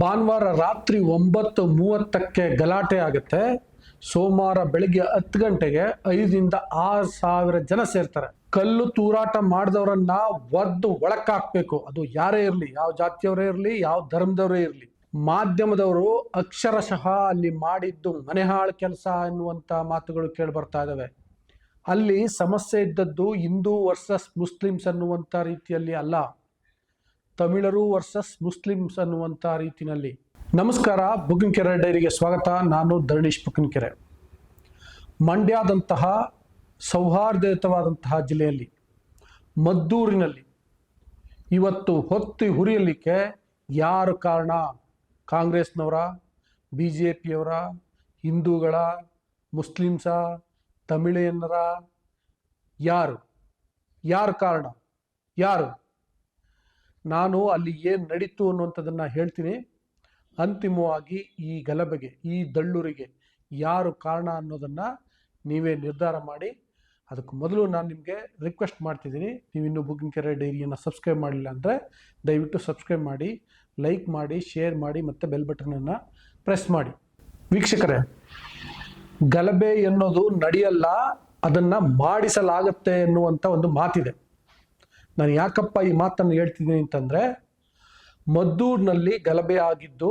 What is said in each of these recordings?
ಭಾನುವಾರ ರಾತ್ರಿ ಒಂಬತ್ತು ಮೂವತ್ತಕ್ಕೆ ಗಲಾಟೆ ಆಗುತ್ತೆ. ಸೋಮವಾರ ಬೆಳಿಗ್ಗೆ ಹತ್ತು ಗಂಟೆಗೆ ಐದರಿಂದ ಆರು ಸಾವಿರ ಜನ ಸೇರ್ತಾರೆ. ಕಲ್ಲು ತೂರಾಟ ಮಾಡಿದವರನ್ನ ಒದ್ದು ಒಳಕ್ಕಾಕ್ಬೇಕು. ಅದು ಯಾರೇ ಇರಲಿ, ಯಾವ ಜಾತಿಯವರೇ ಇರಲಿ, ಯಾವ ಧರ್ಮದವರೇ ಇರಲಿ. ಮಾಧ್ಯಮದವರು ಅಕ್ಷರಶಃ ಅಲ್ಲಿ ಮಾಡಿದ್ದು ಮನೆಹಾಳು ಕೆಲಸ ಎನ್ನುವಂತ ಮಾತುಗಳು ಕೇಳಿ ಬರ್ತಾ ಇದಾವೆ. ಅಲ್ಲಿ ಸಮಸ್ಯೆ ಇದ್ದದ್ದು ಹಿಂದೂ ವರ್ಸಸ್ ಮುಸ್ಲಿಮ್ಸ್ ಅನ್ನುವಂಥ ರೀತಿಯಲ್ಲಿ ಅಲ್ಲ. ತಮಿಳರು ವರ್ಸಸ್ ಮುಸ್ಲಿಮ್ಸ್ ಅನ್ನುವಂಥ ರೀತಿಯಲ್ಲಿ ನಮಸ್ಕಾರ ಬುಗಿನಕೆರೆ ಡೈರಿಗೆ ಸ್ವಾಗತ. ನಾನು ಧರಣೀಶ್ ಬುಕ್ಕನಕೆರೆ ಮಂಡ್ಯದಂತಹ ಸೌಹಾರ್ದಯುತವಾದಂತಹ ಜಿಲ್ಲೆಯಲ್ಲಿ, ಮದ್ದೂರಿನಲ್ಲಿ ಇವತ್ತು ಹೊತ್ತಿ ಹುರಿಯಲಿಕ್ಕೆ ಯಾರು ಕಾರಣ? ಕಾಂಗ್ರೆಸ್ನವರ ಬಿ ಜೆ ಪಿಯವರ ಹಿಂದೂಗಳ, ಮುಸ್ಲಿಮ್ಸ, ತಮಿಳಿಯನ್ನರ? ಯಾರು? ಯಾರು ಕಾರಣ? ಯಾರು? ನಾನು ಅಲ್ಲಿ ಏನು ನಡೀತು ಅನ್ನುವಂಥದ್ದನ್ನು ಹೇಳ್ತೀನಿ. ಅಂತಿಮವಾಗಿ ಈ ಗಲಭೆಗೆ, ಈ ದಳ್ಳೂರಿಗೆ ಯಾರು ಕಾರಣ ಅನ್ನೋದನ್ನು ನೀವೇ ನಿರ್ಧಾರ ಮಾಡಿ. ಅದಕ್ಕೆ ಮೊದಲು ನಾನು ನಿಮಗೆ ರಿಕ್ವೆಸ್ಟ್ ಮಾಡ್ತಿದ್ದೀನಿ. ನೀವು ಇನ್ನೂ ಕೆರೆ ಡೈರಿಯನ್ನು ಸಬ್ಸ್ಕ್ರೈಬ್ ಮಾಡಿಲ್ಲ ಅಂದರೆ ದಯವಿಟ್ಟು ಸಬ್ಸ್ಕ್ರೈಬ್ ಮಾಡಿ ಲೈಕ್ ಮಾಡಿ ಶೇರ್ ಮಾಡಿ ಮತ್ತು ಬೆಲ್ ಬಟನನ್ನು ಪ್ರೆಸ್ ಮಾಡಿ. ವೀಕ್ಷಕರೇ, ಗಲಭೆ ಎನ್ನೋದು ನಡೆಯಲ್ಲ, ಅದನ್ನು ಮಾಡಿಸಲಾಗುತ್ತೆ ಎನ್ನುವಂಥ ಒಂದು ಮಾತಿದೆ. ನಾನು ಯಾಕಪ್ಪ ಈ ಮಾತನ್ನು ಹೇಳ್ತಿದ್ದೀನಿ ಅಂತಂದರೆ, ಮದ್ದೂರಿನಲ್ಲಿ ಗಲಭೆ ಆಗಿದ್ದು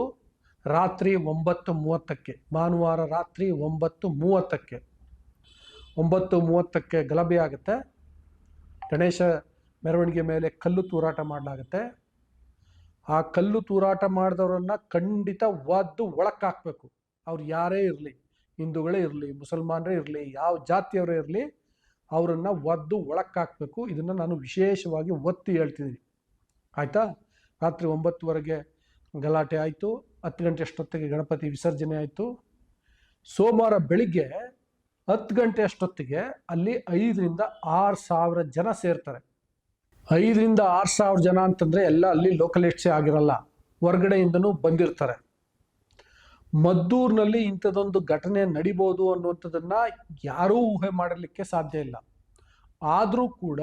ರಾತ್ರಿ ಒಂಬತ್ತು ಮೂವತ್ತಕ್ಕೆ, ಭಾನುವಾರ ರಾತ್ರಿ ಒಂಬತ್ತು ಮೂವತ್ತಕ್ಕೆ ಒಂಬತ್ತು ಮೂವತ್ತಕ್ಕೆ ಗಲಭೆ ಆಗುತ್ತೆ. ಗಣೇಶ ಮೆರವಣಿಗೆ ಮೇಲೆ ಕಲ್ಲು ತೂರಾಟ ಮಾಡಲಾಗುತ್ತೆ. ಆ ಕಲ್ಲು ತೂರಾಟ ಮಾಡಿದವರನ್ನ ಖಂಡಿತ ಒದ್ದು ಒಳಕ್ಕಾಕಬೇಕು ಅವ್ರು ಯಾರೇ ಇರಲಿ, ಹಿಂದೂಗಳೇ ಇರಲಿ, ಮುಸಲ್ಮಾನರೇ ಇರಲಿ, ಯಾವ ಜಾತಿಯವರೇ ಇರಲಿ ಅವರನ್ನು ಒದ್ದು ಒಳಕ್ಕಾಕಬೇಕು. ಇದನ್ನು ನಾನು ವಿಶೇಷವಾಗಿ ಒತ್ತಿ ಹೇಳ್ತಿದ್ದೀನಿ. ಆಯಿತಾ? ರಾತ್ರಿ ಒಂಬತ್ತುವರೆಗೆ ಗಲಾಟೆ ಆಯಿತು. ಹತ್ತು ಗಂಟೆ ಅಷ್ಟೊತ್ತಿಗೆ ಗಣಪತಿ ವಿಸರ್ಜನೆ ಆಯಿತು. ಸೋಮವಾರ ಬೆಳಿಗ್ಗೆ ಹತ್ತು ಗಂಟೆ ಅಷ್ಟೊತ್ತಿಗೆ ಅಲ್ಲಿ ಐದರಿಂದ ಆರು ಸಾವಿರ ಜನ ಸೇರ್ತಾರೆ. ಐದರಿಂದ ಆರು ಸಾವಿರ ಜನ ಅಂತಂದರೆ ಎಲ್ಲ ಅಲ್ಲಿ ಲೋಕಲಿಸ್ಟ್ಸೇ ಆಗಿರಲ್ಲ. ಹೊರಗಡೆಯಿಂದನೂ ಬಂದಿರ್ತಾರೆ. ಮದ್ದೂರಿನಲ್ಲಿ ಇಂಥದ್ದೊಂದು ಘಟನೆ ನಡಿಬೋದು ಅನ್ನುವಂಥದ್ದನ್ನು ಯಾರೂ ಊಹೆ ಮಾಡಲಿಕ್ಕೆ ಸಾಧ್ಯ ಇಲ್ಲ. ಆದರೂ ಕೂಡ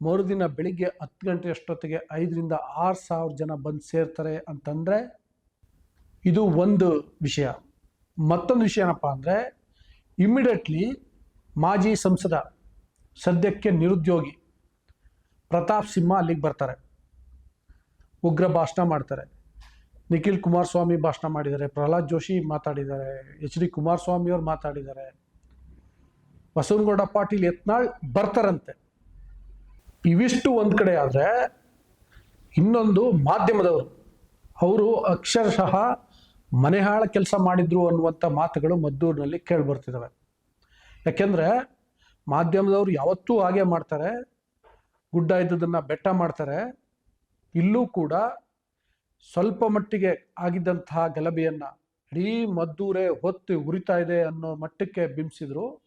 ಮರುದಿನ ಬೆಳಿಗ್ಗೆ ಹತ್ತು ಗಂಟೆ ಅಷ್ಟೊತ್ತಿಗೆ ಐದರಿಂದ ಆರು ಸಾವಿರ ಜನ ಬಂದು ಸೇರ್ತಾರೆ ಅಂತಂದರೆ ಇದು ಒಂದು ವಿಷಯ. ಮತ್ತೊಂದು ವಿಷಯ ಏನಪ್ಪ ಅಂದರೆ ಇಮ್ಮಿಡಿಯೇಟ್ಲಿ ಮಾಜಿ ಸಂಸದ, ಸದ್ಯಕ್ಕೆ ನಿರುದ್ಯೋಗಿ ಪ್ರತಾಪ್ ಸಿಂಹ ಅಲ್ಲಿಗೆ ಬರ್ತಾರೆ. ಉಗ್ರ ಭಾಷಣ ಮಾಡ್ತಾರೆ. ನಿಖಿಲ್ ಕುಮಾರಸ್ವಾಮಿ ಭಾಷಣ ಮಾಡಿದ್ದಾರೆ. ಪ್ರಹ್ಲಾದ್ ಜೋಶಿ ಮಾತಾಡಿದ್ದಾರೆ. ಎಚ್ ಡಿ ಕುಮಾರಸ್ವಾಮಿ ಅವರು ಮಾತಾಡಿದ್ದಾರೆ. ಬಸವನಗೌಡ ಪಾಟೀಲ್ ಯತ್ನಾಳ್ ಬರ್ತಾರಂತೆ. ಇವಿಷ್ಟು ಒಂದು ಕಡೆ ಆದರೆ ಇನ್ನೊಂದು ಮಾಧ್ಯಮದವರು, ಅವರು ಅಕ್ಷರಶಃ ಮನೆಹಾಳ ಕೆಲಸ ಮಾಡಿದ್ರು ಅನ್ನುವಂಥ ಮಾತುಗಳು ಮದ್ದೂರಿನಲ್ಲಿ ಕೇಳಿಬರ್ತಿದ್ದಾವೆ ಯಾಕೆಂದರೆ ಮಾಧ್ಯಮದವರು ಯಾವತ್ತೂ ಹಾಗೆ ಮಾಡ್ತಾರೆ. ಗುಡ್ಡ ಇದ್ದದನ್ನು ಬೆಟ್ಟ ಮಾಡ್ತಾರೆ. ಇಲ್ಲೂ ಕೂಡ ಸ್ವಲ್ಪ ಮಟ್ಟಿಗೆ ಆಗಿದ್ದಂತಹ ಗಲಭೆಯನ್ನು ಇಡೀ ಮದ್ದೂರೇ ಹೊತ್ತು ಉರಿತಾ ಇದೆ ಅನ್ನೋ ಮಟ್ಟಕ್ಕೆ ಬಿಂಬಿಸಿದ್ರು.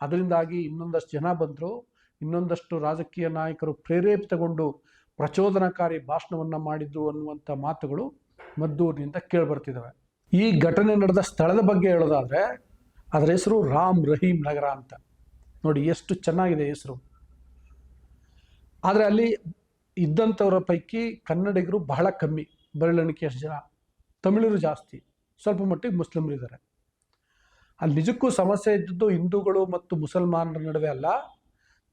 ಅದರಿಂದಾಗಿ ಇನ್ನೊಂದಷ್ಟು ಜನ ಬಂದರು. ಇನ್ನೊಂದಷ್ಟು ರಾಜಕೀಯ ನಾಯಕರು ಪ್ರೇರೇಪಿತಗೊಂಡು ಪ್ರಚೋದನಕಾರಿ ಭಾಷಣವನ್ನು ಮಾಡಿದ್ರು ಅನ್ನುವಂಥ ಮಾತುಗಳು ಮದ್ದೂರಿನಿಂದ ಕೇಳಿಬರ್ತಿದ್ದಾವೆ ಈ ಘಟನೆ ನಡೆದ ಸ್ಥಳದ ಬಗ್ಗೆ ಹೇಳೋದಾದರೆ ಅದರ ಹೆಸರು ರಾಮ್ ರಹೀಂ ನಗರ ಅಂತ. ನೋಡಿ ಎಷ್ಟು ಚೆನ್ನಾಗಿದೆ ಹೆಸರು. ಆದರೆ ಅಲ್ಲಿ ಇದ್ದಂಥವರ ಪೈಕಿ ಕನ್ನಡಿಗರು ಬಹಳ ಕಮ್ಮಿ. ಬೆರಳೆಣಿಕೆಯಷ್ಟು ಜನ? ತಮಿಳರು ಜಾಸ್ತಿ. ಸ್ವಲ್ಪ ಮಟ್ಟಿಗೆ ಮುಸ್ಲಿಮರು ಇದ್ದಾರೆ ಅಲ್ಲಿ ನಿಜಕ್ಕೂ ಸಮಸ್ಯೆ ಇದ್ದದ್ದು ಹಿಂದೂಗಳು ಮತ್ತು ಮುಸಲ್ಮಾನರ ನಡುವೆ ಅಲ್ಲ,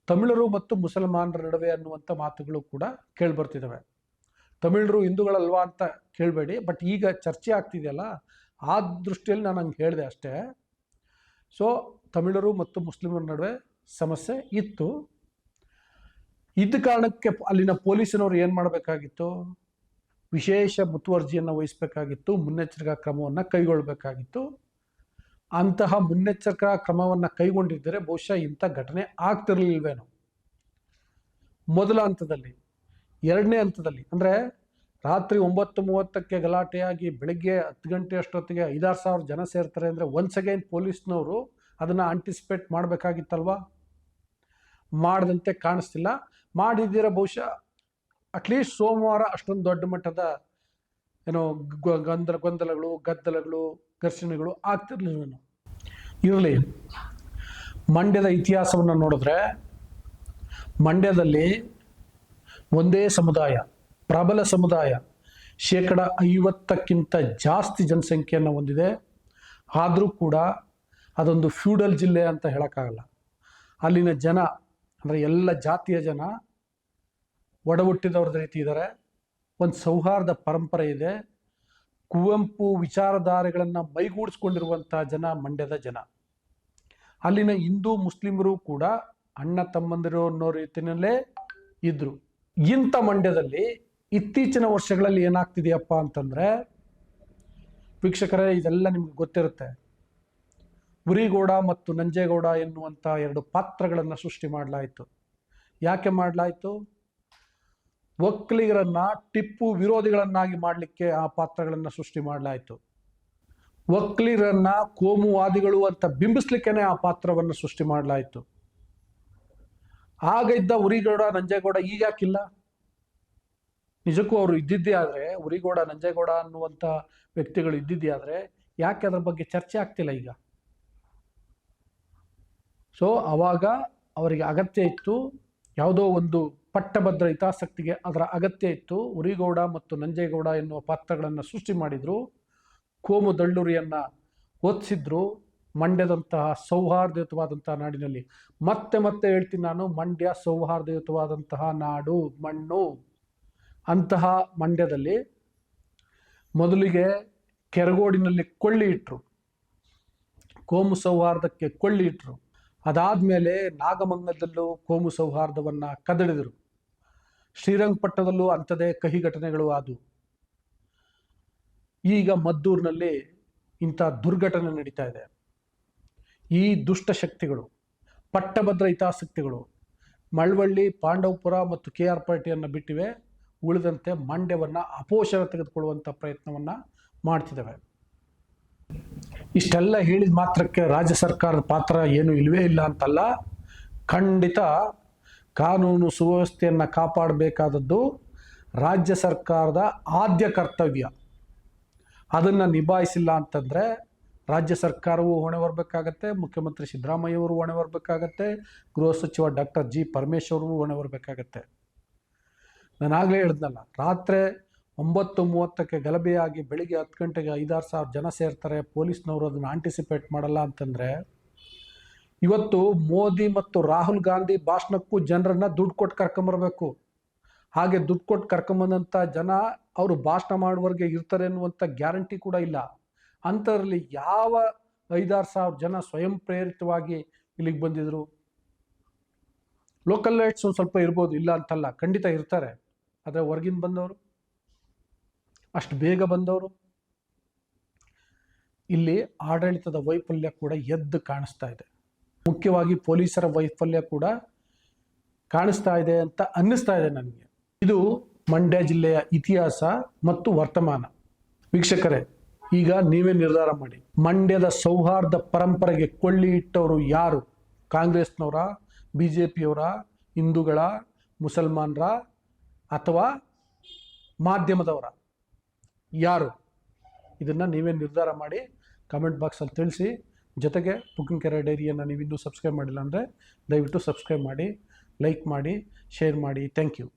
ತಮಿಳರು ಮತ್ತು ಮುಸಲ್ಮಾನರ ನಡುವೆ ಅನ್ನುವಂಥ ಮಾತುಗಳು ಕೂಡ ಕೇಳಿಬರ್ತಿದ್ದಾವೆ ತಮಿಳರು ಹಿಂದೂಗಳಲ್ವಾ ಅಂತ ಕೇಳಬೇಡಿ, ಬಟ್ ಈಗ ಚರ್ಚೆ ಆಗ್ತಿದೆಯಲ್ಲ, ಆ ದೃಷ್ಟಿಯಲ್ಲಿ ನಾನು ಹಂಗೆ ಹೇಳಿದೆ ಅಷ್ಟೇ. ಸೊ ತಮಿಳರು ಮತ್ತು ಮುಸ್ಲಿಮರ ನಡುವೆ ಸಮಸ್ಯೆ ಇತ್ತು. ಇದ್ದ ಕಾರಣಕ್ಕೆ ಅಲ್ಲಿನ ಪೊಲೀಸಿನವರು ಏನು ಮಾಡಬೇಕಾಗಿತ್ತು? ವಿಶೇಷ ಮುತುವರ್ಜಿಯನ್ನು ವಹಿಸಬೇಕಾಗಿತ್ತು, ಮುನ್ನೆಚ್ಚರಿಕಾ ಕ್ರಮವನ್ನು ಕೈಗೊಳ್ಳಬೇಕಾಗಿತ್ತು ಅಂತಹ ಮುನ್ನೆಚ್ಚರಿಕಾ ಕ್ರಮವನ್ನು ಕೈಗೊಂಡಿದ್ದರೆ ಬಹುಶಃ ಇಂಥ ಘಟನೆ ಆಗ್ತಿರಲಿಲ್ವೇನೋ. ಮೊದಲ ಹಂತದಲ್ಲಿ, ಎರಡನೇ ಹಂತದಲ್ಲಿ, ಅಂದರೆ ರಾತ್ರಿ ಒಂಬತ್ತು ಮೂವತ್ತಕ್ಕೆ ಗಲಾಟೆಯಾಗಿ ಬೆಳಗ್ಗೆ ಹತ್ತು ಗಂಟೆ ಅಷ್ಟೊತ್ತಿಗೆ ಐದಾರು ಸಾವಿರ ಜನ ಸೇರ್ತಾರೆ ಅಂದರೆ ಒನ್ಸ್ ಅಗೈನ್ ಪೊಲೀಸ್ನವರು ಅದನ್ನು ಆಂಟಿಸಿಪೇಟ್ ಮಾಡಬೇಕಾಗಿತ್ತಲ್ವಾ? ಮಾಡದಂತೆ ಕಾಣಿಸ್ತಿಲ್ಲ. ಮಾಡಿದ್ದೀರ ಬಹುಶಃ ಅಟ್ಲೀಸ್ಟ್ ಸೋಮವಾರ ಅಷ್ಟೊಂದು ದೊಡ್ಡ ಮಟ್ಟದ ಏನೋ ಗೊಂದಲ ಗೊಂದಲಗಳು, ಗದ್ದಲಗಳು, ಘರ್ಷಣೆಗಳು ಆಗ್ತಿರ್ಲಿಲ್ಲ ಇರಲಿ. ಮಂಡ್ಯದ ಇತಿಹಾಸವನ್ನು ನೋಡಿದ್ರೆ ಮಂಡ್ಯದಲ್ಲಿ ಒಂದೇ ಸಮುದಾಯ, ಪ್ರಬಲ ಸಮುದಾಯ, ಶೇಕಡ ಐವತ್ತಕ್ಕಿಂತ ಜಾಸ್ತಿ ಜನಸಂಖ್ಯೆಯನ್ನು ಹೊಂದಿದೆ. ಆದರೂ ಕೂಡ ಅದೊಂದು ಫ್ಯೂಡಲ್ ಜಿಲ್ಲೆ ಅಂತ ಹೇಳೋಕ್ಕಾಗಲ್ಲ. ಅಲ್ಲಿನ ಜನ ಅಂದರೆ ಎಲ್ಲ ಜಾತಿಯ ಜನ ಒಡಹುಟ್ಟಿದವ್ರದ ರೀತಿ ಇದ್ದಾರೆ ಒಂದು ಸೌಹಾರ್ದ ಪರಂಪರೆ ಇದೆ. ಕುವೆಂಪು ವಿಚಾರಧಾರೆಗಳನ್ನು ಮೈಗೂಡಿಸ್ಕೊಂಡಿರುವಂಥ ಜನ ಮಂಡ್ಯದ ಜನ. ಅಲ್ಲಿನ ಹಿಂದೂ ಮುಸ್ಲಿಮರು ಕೂಡ ಅಣ್ಣ ತಮ್ಮಂದಿರು ಅನ್ನೋ ರೀತಿಯಲ್ಲೇ ಇದ್ರು. ಇಂಥ ಮಂಡ್ಯದಲ್ಲಿ ಇತ್ತೀಚಿನ ವರ್ಷಗಳಲ್ಲಿ ಏನಾಗ್ತಿದೆಯಪ್ಪ ಅಂತಂದರೆ, ವೀಕ್ಷಕರೇ, ಇದೆಲ್ಲ ನಿಮ್ಗೆ ಗೊತ್ತಿರುತ್ತೆ. ಉರಿಗೌಡ ಮತ್ತು ನಂಜೇಗೌಡ ಎನ್ನುವಂಥ ಎರಡು ಪಾತ್ರಗಳನ್ನು ಸೃಷ್ಟಿ ಮಾಡಲಾಯಿತು. ಯಾಕೆ ಮಾಡಲಾಯಿತು? ಒಕ್ಕಲಿಗರನ್ನ ಟಿಪ್ಪು ವಿರೋಧಿಗಳನ್ನಾಗಿ ಮಾಡಲಿಕ್ಕೆ ಆ ಪಾತ್ರಗಳನ್ನು ಸೃಷ್ಟಿ ಮಾಡಲಾಯಿತು. ಒಕ್ಕಲಿಗರನ್ನ ಕೋಮುವಾದಿಗಳು ಅಂತ ಬಿಂಬಿಸ್ಲಿಕ್ಕೇನೆ ಆ ಪಾತ್ರವನ್ನು ಸೃಷ್ಟಿ ಮಾಡಲಾಯಿತು. ಆಗ ಇದ್ದ ಉರಿಗೌಡ, ನಂಜೇಗೌಡ ಈಗ ಯಾಕಿಲ್ಲ? ನಿಜಕ್ಕೂ ಅವರು ಇದ್ದಿದ್ದೇ ಆದರೆ, ಉರಿಗೌಡ, ನಂಜೇಗೌಡ ಅನ್ನುವಂಥ ವ್ಯಕ್ತಿಗಳು ಇದ್ದಿದ್ದೇ ಆದರೆ ಯಾಕೆ ಅದರ ಬಗ್ಗೆ ಚರ್ಚೆ ಆಗ್ತಿಲ್ಲ ಈಗ? ಸೊ ಅವಾಗ ಅವರಿಗೆ ಅಗತ್ಯ ಇತ್ತು ಯಾವುದೋ ಒಂದು ಪಟ್ಟಭದ್ರ ಹಿತಾಸಕ್ತಿಗೆ ಅದರ ಅಗತ್ಯ ಇತ್ತು. ಉರಿಗೌಡ ಮತ್ತು ನಂಜೇಗೌಡ ಎನ್ನುವ ಪಾತ್ರಗಳನ್ನು ಸೃಷ್ಟಿ ಮಾಡಿದರು. ಕೋಮು ದಳ್ಳುರಿಯನ್ನು ಓದಿಸಿದ್ರು ಮಂಡ್ಯದಂತಹ ಸೌಹಾರ್ದಯುತವಾದಂತಹ ನಾಡಿನಲ್ಲಿ ಮತ್ತೆ ಮತ್ತೆ ಹೇಳ್ತೀನಿ ನಾನು, ಮಂಡ್ಯ ಸೌಹಾರ್ದಯುತವಾದಂತಹ ನಾಡು, ಮಣ್ಣು. ಅಂತಹ ಮಂಡ್ಯದಲ್ಲಿ ಮೊದಲಿಗೆ ಕೆರಗೋಡಿನಲ್ಲಿ ಕೊಳ್ಳಿ ಇಟ್ಟರು ಕೋಮು ಸೌಹಾರ್ದಕ್ಕೆ ಕೊಳ್ಳಿ ಇಟ್ಟರು ಅದಾದಮೇಲೆ ನಾಗಮಂಗದಲ್ಲೂ ಕೋಮು ಸೌಹಾರ್ದವನ್ನು ಕದಡಿದರು. ಶ್ರೀರಂಗಪಟ್ಟಣದಲ್ಲೂ ಅಂಥದೇ ಕಹಿ ಘಟನೆಗಳು ಆದವು. ಈಗ ಮದ್ದೂರಿನಲ್ಲಿ ಇಂಥ ದುರ್ಘಟನೆ ನಡೀತಾ ಇದೆ. ಈ ದುಷ್ಟ ಶಕ್ತಿಗಳು, ಪಟ್ಟಭದ್ರ ಹಿತಾಸಕ್ತಿಗಳು, ಮಳವಳ್ಳಿ, ಪಾಂಡವಪುರ ಮತ್ತು ಕೆ ಆರ್ ಪಾರ್ಟಿಯನ್ನು ಬಿಟ್ಟಿವೆ, ಉಳಿದಂತೆ ಮಂಡ್ಯವನ್ನು ಅಪೋಷಣ ತೆಗೆದುಕೊಳ್ಳುವಂಥ ಪ್ರಯತ್ನವನ್ನು ಮಾಡ್ತಿದ್ದಾವೆ. ಇಷ್ಟೆಲ್ಲ ಹೇಳಿದ ಮಾತ್ರಕ್ಕೆ ರಾಜ್ಯ ಸರ್ಕಾರದ ಪಾತ್ರ ಏನು ಇಲ್ಲವೇ ಇಲ್ಲ ಅಂತಲ್ಲ. ಖಂಡಿತ ಕಾನೂನು ಸುವ್ಯವಸ್ಥೆಯನ್ನು ಕಾಪಾಡಬೇಕಾದದ್ದು ರಾಜ್ಯ ಸರ್ಕಾರದ ಆದ್ಯ ಕರ್ತವ್ಯ. ಅದನ್ನು ನಿಭಾಯಿಸಿಲ್ಲ ಅಂತಂದರೆ ರಾಜ್ಯ ಸರ್ಕಾರವು ಹೊಣೆ ಬರಬೇಕಾಗತ್ತೆ, ಮುಖ್ಯಮಂತ್ರಿ ಸಿದ್ದರಾಮಯ್ಯವರು ಹೊಣೆ ಬರಬೇಕಾಗತ್ತೆ, ಗೃಹ ಸಚಿವ ಡಾಕ್ಟರ್ ಜಿ ಪರಮೇಶ್ವರವು ಹೊಣೆ ಬರಬೇಕಾಗತ್ತೆ. ನಾನು ಆಗಲೇ ಹೇಳಿದ್ನಲ್ಲ ರಾತ್ರಿ ಒಂಬತ್ತು ಮೂವತ್ತಕ್ಕೆ ಗಲಭೆಯಾಗಿ ಬೆಳಿಗ್ಗೆ ಹತ್ತು ಗಂಟೆಗೆ ಐದಾರು ಸಾವಿರ ಜನ ಸೇರ್ತಾರೆ, ಪೊಲೀಸ್ನವರು ಅದನ್ನು ಆಂಟಿಸಿಪೇಟ್ ಮಾಡಲ್ಲ ಅಂತಂದರೆ ಇವತ್ತು ಮೋದಿ ಮತ್ತು ರಾಹುಲ್ ಗಾಂಧಿ ಭಾಷಣಕ್ಕೂ ಜನರನ್ನ ದುಡ್ಡು ಕೊಟ್ಟು ಕರ್ಕೊಂಬರ್ಬೇಕು. ಹಾಗೆ ದುಡ್ಡು ಕೊಟ್ಟು ಕರ್ಕೊಂಬಂದಂಥ ಜನ ಅವರು ಭಾಷಣ ಮಾಡುವವರೆಗೆ ಇರ್ತಾರೆ ಅನ್ನುವಂಥ ಗ್ಯಾರಂಟಿ ಕೂಡ ಇಲ್ಲ. ಅಂಥದ್ರಲ್ಲಿ ಯಾವ ಐದಾರು ಸಾವಿರ ಜನ ಸ್ವಯಂ ಪ್ರೇರಿತವಾಗಿ ಇಲ್ಲಿಗೆ ಬಂದಿದ್ರು? ಲೋಕಲ್ ಲೈಟ್ಸ್ ಒಂದು ಸ್ವಲ್ಪ ಇರ್ಬೋದು, ಇಲ್ಲ ಅಂತಲ್ಲ, ಖಂಡಿತ ಇರ್ತಾರೆ. ಆದರೆ ಹೊರಗಿಂದ ಬಂದವರು? ಅಷ್ಟು ಬೇಗ ಬಂದವರು? ಇಲ್ಲಿ ಆಡಳಿತದ ವೈಫಲ್ಯ ಕೂಡ ಎದ್ದು ಕಾಣಿಸ್ತಾ ಇದೆ. ಮುಖ್ಯವಾಗಿ ಪೊಲೀಸರ ವೈಫಲ್ಯ ಕೂಡ ಕಾಣಿಸ್ತಾ ಇದೆ ಅಂತ ಅನ್ನಿಸ್ತಾ ಇದೆ ನನಗೆ. ಇದು ಮಂಡ್ಯ ಜಿಲ್ಲೆಯ ಇತಿಹಾಸ ಮತ್ತು ವರ್ತಮಾನ. ವೀಕ್ಷಕರೇ, ಈಗ ನೀವೇ ನಿರ್ಧಾರ ಮಾಡಿ. ಮಂಡ್ಯದ ಸೌಹಾರ್ದ ಪರಂಪರೆಗೆ ಕೊಳ್ಳಿ ಇಟ್ಟವರು ಯಾರು? ಕಾಂಗ್ರೆಸ್ನವರ ಬಿ ಜೆ ಪಿಯವರ ಹಿಂದೂಗಳ, ಮುಸಲ್ಮಾನರ ಅಥವಾ ಮಾಧ್ಯಮದವರ? ಯಾರು? ಇದನ್ನು ನೀವೇ ನಿರ್ಧಾರ ಮಾಡಿ ಕಮೆಂಟ್ ಬಾಕ್ಸಲ್ಲಿ ತಿಳಿಸಿ. ಜೊತೆಗೆ ಕೆರೆ ಡೈರಿಯನ್ನು ನೀವು ಇನ್ನೂ ಸಬ್ಸ್ಕ್ರೈಬ್ ಮಾಡಿಲ್ಲ ಅಂದರೆ ದಯವಿಟ್ಟು ಸಬ್ಸ್ಕ್ರೈಬ್ ಮಾಡಿ, ಲೈಕ್ ಮಾಡಿ, ಶೇರ್ ಮಾಡಿ. Thank you.